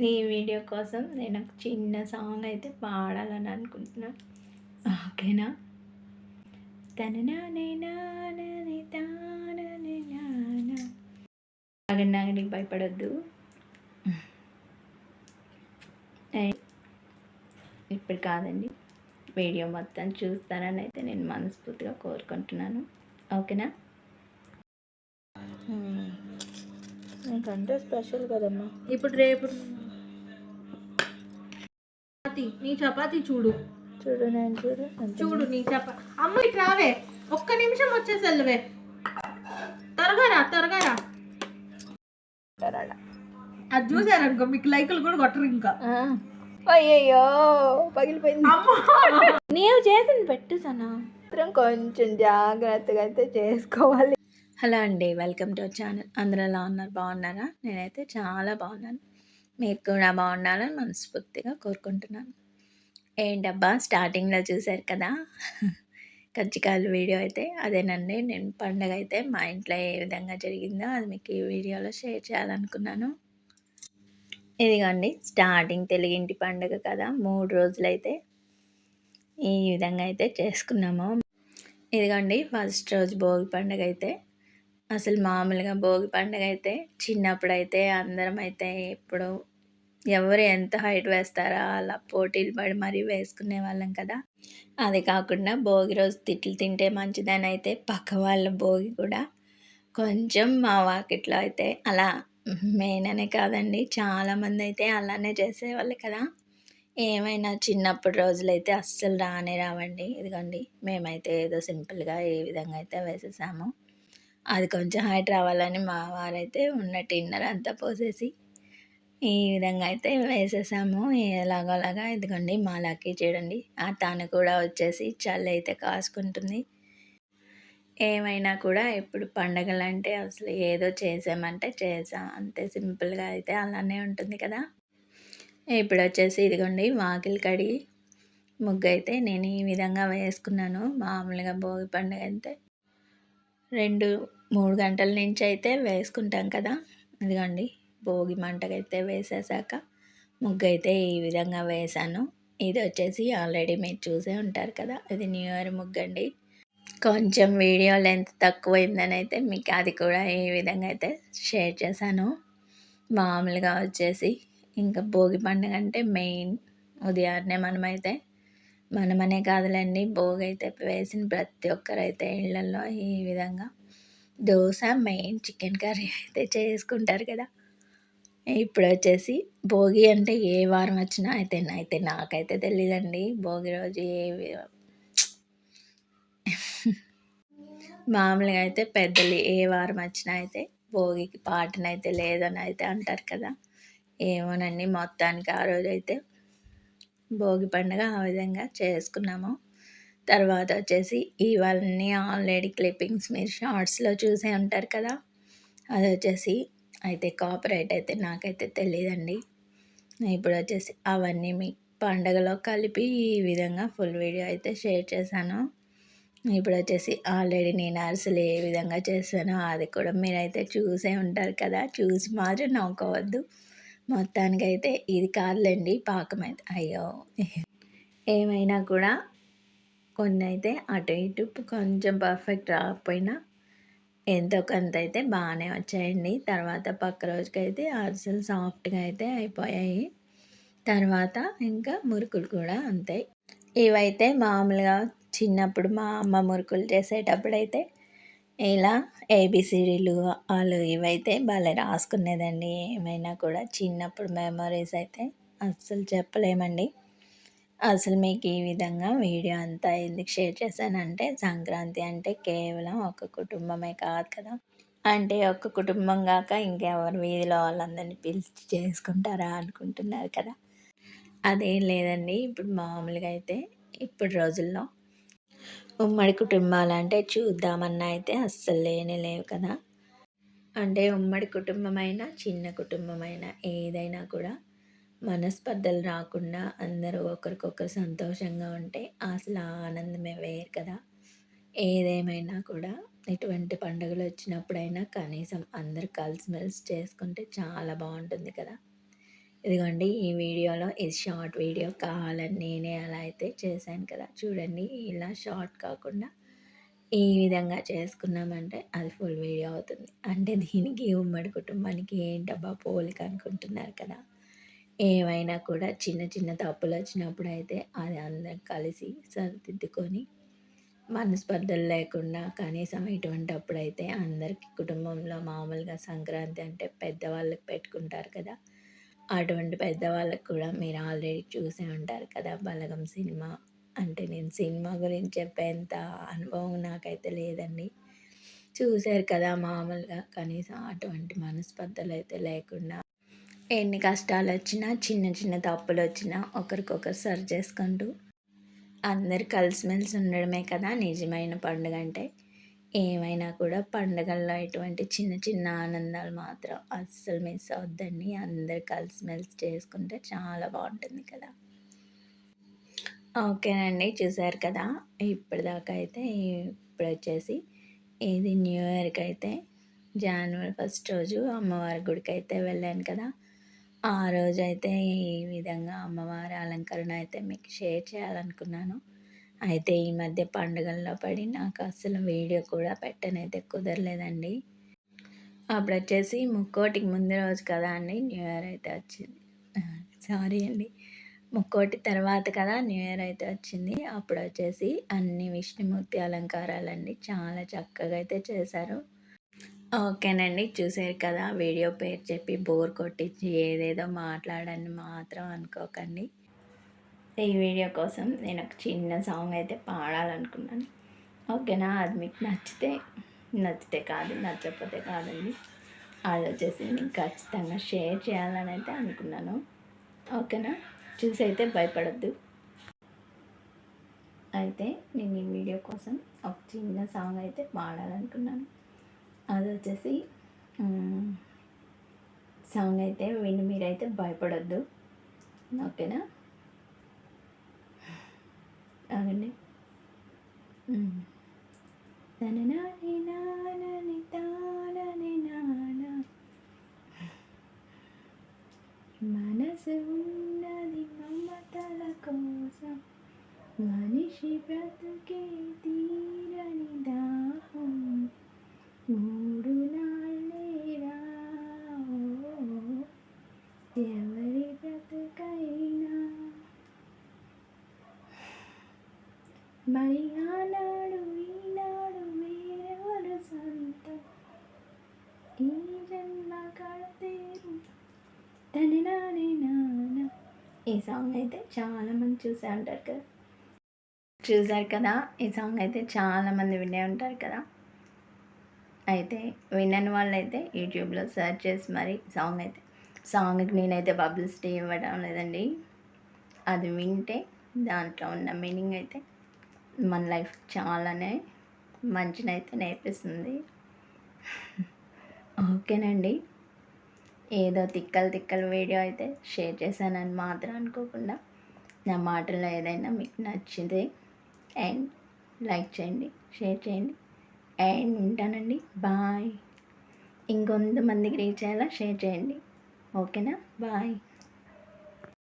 ఈ వీడియో కోసం నేను ఒక చిన్న సాంగ్ అయితే పాడాలని అనుకుంటున్నాను ఓకేనా? ఆగండి ఆగండి భయపడొద్దు. ఇప్పుడు కాదండి. వీడియో మొత్తం చూస్తారని అయితే నేను మనస్ఫూర్తిగా కోరుకుంటున్నాను. ఓకేనా? నీకంటే స్పెషల్ కదమ్మా. ఇప్పుడు రేపు చపాతి నీ చపాతి చూడు. చూడు నేను చూడు చూడు. నీ చపా అమ్మ ఇటు రావే. ఒక్క నిమిషం వచ్చేసి వెళ్ళవే త్వరగా రా త్వరగా రా. అది చూసారనుకో మీకు లైకులు కూడా కొట్టరు ఇంకా. అయ్యయ్యో పగిలిపోయింది. అమ్మో. నీవు చేసింది పెట్టు సనా. మాత్రం కొంచెం జాగ్రత్తగా అయితే చేసుకోవాలి. హలో అండి వెల్కమ్ టు ఛానల్. అందరూ ఎలా ఉన్నారు? బాగున్నారా? నేనైతే చాలా బాగున్నాను. మీరు కూడా బాగుండాలని మనస్ఫూర్తిగా కోరుకుంటున్నాను. ఏంటబ్బా స్టార్టింగ్లో చూశారు కదా? కజ్జికాయలు వీడియో అయితే అదేనండి. నేను పండగ అయితే మా ఇంట్లో ఏ విధంగా జరిగిందో అది మీకు ఈ వీడియోలో షేర్ చేయాలనుకున్నాను. ఇదిగోండి స్టార్టింగ్ తెలుగింటి పండుగ కదా మూడు రోజులైతే ఈ విధంగా అయితే చేసుకున్నాము. ఇదిగోండి ఫస్ట్ రోజు భోగి పండుగ అయితే అసలు మామూలుగా భోగి పండుగ అయితే చిన్నప్పుడు అయితే అందరం అయితే ఇప్పుడు ఎవరు ఎంత హైట్ వేస్తారా అలా పోటీలు పడి మరీ వేసుకునే వాళ్ళం కదా. అది కాకుండా భోగి రోజు తిట్లు తింటే మంచిదని అయితే పక్క వాళ్ళ భోగి కూడా. కొంచెం మా వాకిట్లో అయితే అలా మెయిన్ అనే కాదండి చాలామంది అయితే అలానే చేసేవాళ్ళు కదా. ఏమైనా చిన్నప్పుడు రోజులైతే అస్సలు రానే రావండి. ఇదిగోండి మేమైతే ఏదో సింపుల్గా ఏ విధంగా అయితే వేసేసాము. అది కొంచెం హైట్ రావాలని మా వారైతే ఉన్న టిన్నర్ అంతా పోసేసి ఈ విధంగా అయితే వేసేసాము. ఎలాగోలాగా ఇదిగోండి లక్కీ చూడండి. ఆ తాను కూడా వచ్చేసి చల్ల అయితే కాసుకుంటుంది. ఏమైనా కూడా ఇప్పుడు పండగలు అంటే అసలు ఏదో చేసామంటే చేసాం. అంతే సింపుల్గా అయితే అలానే ఉంటుంది కదా. ఇప్పుడు వచ్చేసి ఇదిగోండి వాకిలి కడిగి ముగ్గు అయితే నేను ఈ విధంగా వేసుకున్నాను. మామూలుగా భోగి పండుగ అయితే రెండు మూడు గంటల నుంచి అయితే వేసుకుంటాం కదా. ఇదిగోండి భోగి మంటకైతే వేసేసాక ముగ్గు అయితే ఈ విధంగా వేసాను ఇది వచ్చేసి ఆల్రెడీ మీరు చూసే ఉంటారు కదా ఇది న్యూ ఇయర్ ముగ్గు అండి. కొంచెం వీడియో లెంత్ తక్కువైందని అయితే మీకు అది కూడా ఈ విధంగా అయితే షేర్ చేశాను. మామూలుగా వచ్చేసి ఇంకా భోగి పండుగ అంటే మెయిన్ ఉదయాన్నే మనమైతే మనమనే కాదులండి భోగి అయితే వేసిన ప్రతి ఒక్కరైతే ఇళ్ళల్లో ఈ విధంగా దోశ మెయిన్ చికెన్ కర్రీ అయితే చేసుకుంటారు కదా. ఇప్పుడు వచ్చేసి భోగి అంటే ఏ వారం వచ్చినా అయితే అయితే నాకైతే తెలియదండి భోగి రోజు ఏ మామూలుగా అయితే పెద్దలు ఏ వారం వచ్చినా అయితే భోగికి పాటనైతే లేదని అయితే అంటారు కదా. ఏమోనండి మొత్తానికి ఆ రోజు అయితే భోగి పండుగ ఆ విధంగా చేసుకున్నాము. తర్వాత వచ్చేసి ఇవన్నీ ఆల్రెడీ క్లిప్పింగ్స్ మీరు షార్ట్స్లో చూసే ఉంటారు కదా. అది వచ్చేసి అయితే కాపరేట్ అయితే నాకైతే తెలియదండి ఇప్పుడు వచ్చేసి అవన్నీ మీ పండగలో కలిపి ఈ విధంగా ఫుల్ వీడియో అయితే షేర్ చేశాను. ఇప్పుడు వచ్చేసి ఆల్రెడీ నేను అరిసెలు ఏ విధంగా చేశానో అది కూడా మీరైతే చూసే ఉంటారు కదా చూసి మాత్రం నవ్వుకోవద్దు. మొత్తానికైతే ఇది కాదులేండి పాకం అయితే అయ్యో. ఏమైనా కూడా కొన్ని అయితే అటు ఇటు కొంచెం పర్ఫెక్ట్ రాకపోయినా ఎంతో కొంత అయితే బాగానే వచ్చాయండి. తర్వాత పక్క రోజుకైతే అరిసెలు సాఫ్ట్గా అయితే అయిపోయాయి. తర్వాత ఇంకా మురుకులు కూడా అంతే. ఇవైతే మామూలుగా చిన్నప్పుడు మా అమ్మ మురుకులు చేసేటప్పుడు అయితే ఇలా ఏబిసిడీలు వాళ్ళు ఇవైతే భలే రాసుకునేదండి. ఏమైనా కూడా చిన్నప్పుడు మెమరీస్ అయితే అస్సలు చెప్పలేమండి. అసలు మీకు ఈ విధంగా వీడియో అంతా ఎందుకు షేర్ చేశానంటే సంక్రాంతి అంటే కేవలం ఒక కుటుంబమే కాదు కదా. అంటే ఒక కుటుంబం కాక ఇంకెవరు వీధిలో వాళ్ళందరినీ పిలిచి చేసుకుంటారా అనుకుంటున్నారు కదా. అదేం లేదండి. ఇప్పుడు మామూలుగా అయితే ఇప్పుడు రోజుల్లో ఉమ్మడి కుటుంబాలు అంటే చూద్దామన్నా అయితే అస్సలు లేనే లేవు కదా. అంటే ఉమ్మడి కుటుంబమైనా చిన్న కుటుంబమైనా ఏదైనా కూడా మనస్పర్ధలు రాకుండా అందరూ ఒకరికొకరు సంతోషంగా ఉంటే అసలు ఆనందమే వేరు కదా. ఏదేమైనా కూడా ఎటువంటి పండుగలు వచ్చినప్పుడైనా కనీసం అందరు కలిసిమెలిసి చేసుకుంటే చాలా బాగుంటుంది కదా. ఇదిగోండి ఈ వీడియోలో ఇది షార్ట్ వీడియో కావాలని నేనే అలా అయితే చేశాను కదా. చూడండి ఇలా షార్ట్ కాకుండా ఈ విధంగా చేసుకున్నామంటే అది ఫుల్ వీడియో అవుతుంది. అంటే దీనికి ఉమ్మడి కుటుంబానికి ఏంటబ్బా పోలిక అనుకుంటున్నారు కదా. ఏమైనా కూడా చిన్న చిన్న తప్పులు వచ్చినప్పుడు అయితే అది అందరం కలిసి సరిదిద్దుకొని మనస్పర్ధలు లేకుండా కనీసం ఇటువంటి అప్పుడైతే అందరికీ కుటుంబంలో మామూలుగా సంక్రాంతి అంటే పెద్దవాళ్ళకి పెట్టుకుంటారు కదా. అటువంటి పెద్దవాళ్ళకి కూడా మీరు ఆల్రెడీ చూసే ఉంటారు కదా బలగం సినిమా. అంటే నేను సినిమా గురించి చెప్పేంత అనుభవం నాకైతే లేదండి. చూశారు కదా మామూలుగా కనీసం అటువంటి మనస్పర్ధలు అయితే లేకుండా ఎన్ని కష్టాలు వచ్చినా చిన్న చిన్న తప్పులు వచ్చినా ఒకరికొకరు సరి చేసుకుంటూ అందరు కలిసిమెలిసి ఉండడమే కదా నిజమైన పండుగ అంటే. ఏమైనా కూడా పండుగల్లో ఇటువంటి చిన్న చిన్న ఆనందాలు మాత్రం అస్సలు మిస్ అవద్దండి. అందరు కలిసిమెలిసి చేసుకుంటే చాలా బాగుంటుంది కదా. ఓకేనండి చూసారు కదా? ఇప్పటిదాకా అయితే ఇప్పుడు వచ్చేసి ఇది న్యూ ఇయర్కి అయితే జనవరి ఫస్ట్ రోజు అమ్మవారి గుడికి అయితే వెళ్ళాను కదా. ఆ రోజైతే ఈ విధంగా అమ్మవారి అలంకరణ అయితే మీకు షేర్ చేయాలనుకున్నాను. అయితే ఈ మధ్య పండుగల్లో పడి నాకు అసలు వీడియో కూడా పెట్టనైతే కుదరలేదండి. అప్పుడు వచ్చేసి ముక్కోటికి ముందు రోజు కదా అండి న్యూ ఇయర్ అయితే వచ్చింది. సారీ అండి. ముక్కోటి తర్వాత కదా న్యూ ఇయర్ అయితే వచ్చింది. అప్పుడు వచ్చేసి అన్ని విష్ణుమూర్తి అలంకారాలండి చాలా చక్కగా అయితే చేశారు. ఓకేనండి. చూసారు కదా వీడియో పేరు చెప్పి బోర్ కొట్టించి ఏదేదో మాట్లాడని మాత్రం అనుకోకండి. ఈ వీడియో కోసం నేను ఒక చిన్న సాంగ్ అయితే పాడాలనుకున్నాను. ఓకేనా అది మీకు నచ్చితే నచ్చితే కాదు నచ్చకపోతే కాదండి. అది వచ్చేసి నేను ఖచ్చితంగా షేర్ చేయాలని అయితే అనుకున్నాను. ఓకేనా చూసి అయితే భయపడద్దు. అయితే నేను ఈ వీడియో కోసం ఒక చిన్న సాంగ్ అయితే పాడాలనుకున్నాను. అది వచ్చేసి సాంగ్ అయితే విని మీరైతే భయపడద్దు. ఓకేనా? అదండి. ఈ సాంగ్ అయితే చాలామంది చూసే ఉంటారు కదా. చూసారు కదా ఈ సాంగ్ అయితే చాలామంది వినే ఉంటారు కదా. అయితే వినని వాళ్ళైతే యూట్యూబ్లో సెర్చ్ చేసి మరి సాంగ్ అయితే సాంగ్కి నేనైతే పబ్లిసిటీ ఇవ్వడం లేదండి. అది వింటే దాంట్లో ఉన్న మీనింగ్ అయితే మన లైఫ్ చాలానే మంచినైతే నేర్పిస్తుంది. ఓకేనండి. ఏదో తిక్కలు తిక్కల వీడియో అయితే షేర్ చేశానని మాత్రం అనుకోకుండా నా మాటల్లో ఏదైనా మీకు నచ్చింది అండ్ లైక్ చేయండి షేర్ చేయండి అండ్ ఉంటానండి. బాయ్. ఇంకొంతమందికి రీచ్ అయ్యేలా షేర్ చేయండి. ఓకేనా? బాయ్.